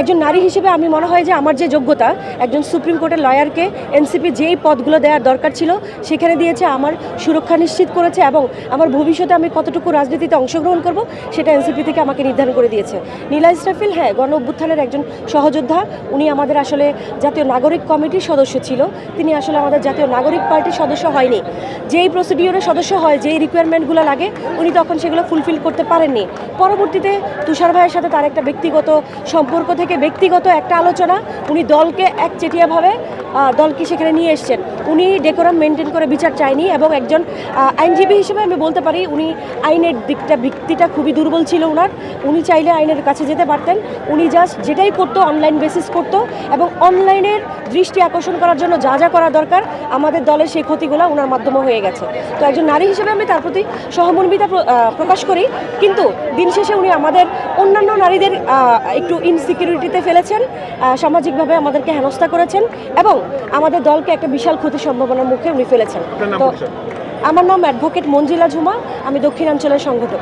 একজন নারী হিসেবে আমি মনে হয় যে আমার যে যোগ্যতা, একজন সুপ্রিম কোর্টের লয়ারকে এনসিপি যেই পদগুলো দেওয়ার দরকার ছিল, সেখানে দিয়েছে, আমার সুরক্ষা নিশ্চিত করেছে এবং আমার ভবিষ্যতে আমি কতটুকু রাজনীতিতে অংশগ্রহণ করব, সেটা এনসিপি থেকে আমাকে নির্ধারণ করে দিয়েছে। নীলা ইসরাফিল হ্যাঁ গণ অভ্যুত্থানের একজন সহযোদ্ধা, উনি আমাদের আসলে জাতীয় নাগরিক কমিটির সদস্য ছিল, তিনি আসলে আমাদের জাতীয় নাগরিক পার্টির সদস্য হয়নি। যেই প্রসিডিওরের সদস্য হয়, যেই রিকোয়ারমেন্টগুলো লাগে, উনি তখন সেগুলো ফুলফিল করতে পারেননি। পরবর্তীতে তুষার ভাইয়ের সাথে তার একটা ব্যক্তিগত সম্পর্ক থেকে ব্যক্তিগত একটা আলোচনা উনি দলকে একচেটিয়াভাবে আহ, দলকে সেখানে নিয়ে এসছেন। উনি ডেকোরাম মেনটেন করে বিচার চায়নি এবং একজন আইনজীবী হিসেবে আমি বলতে পারি উনি আইনের দিকটা ভিত্তিটা খুবই দুর্বল ছিল ওনার উনি চাইলে আইনের কাছে যেতে পারতেন। উনি জাস্ট যেটাই করতো অনলাইন বেসিস করতো এবং অনলাইনের দৃষ্টি আকর্ষণ করার জন্য যা যা করা দরকার আমাদের দলের সেই ক্ষতিগুলো ওনার মাধ্যমে হয়ে গেছে। তো একজন নারী হিসেবে আমি তার প্রতি সহমর্মিতা প্রকাশ করি। কিন্তু দিন শেষে উনি আমাদের অন্যান্য নারীদের একটু একটু ইনসিকিউরিটিতে ফেলেছেন সামাজিকভাবে আমাদেরকে হেনস্থা করেছেন এবং আমাদের দলকে একটা বিশাল ক্ষতির সম্ভাবনার মুখে উনি ফেলেছেন। তো আমার নাম অ্যাডভোকেট মঞ্জিলা ঝুমা আমি দক্ষিণাঞ্চলের সংগঠক।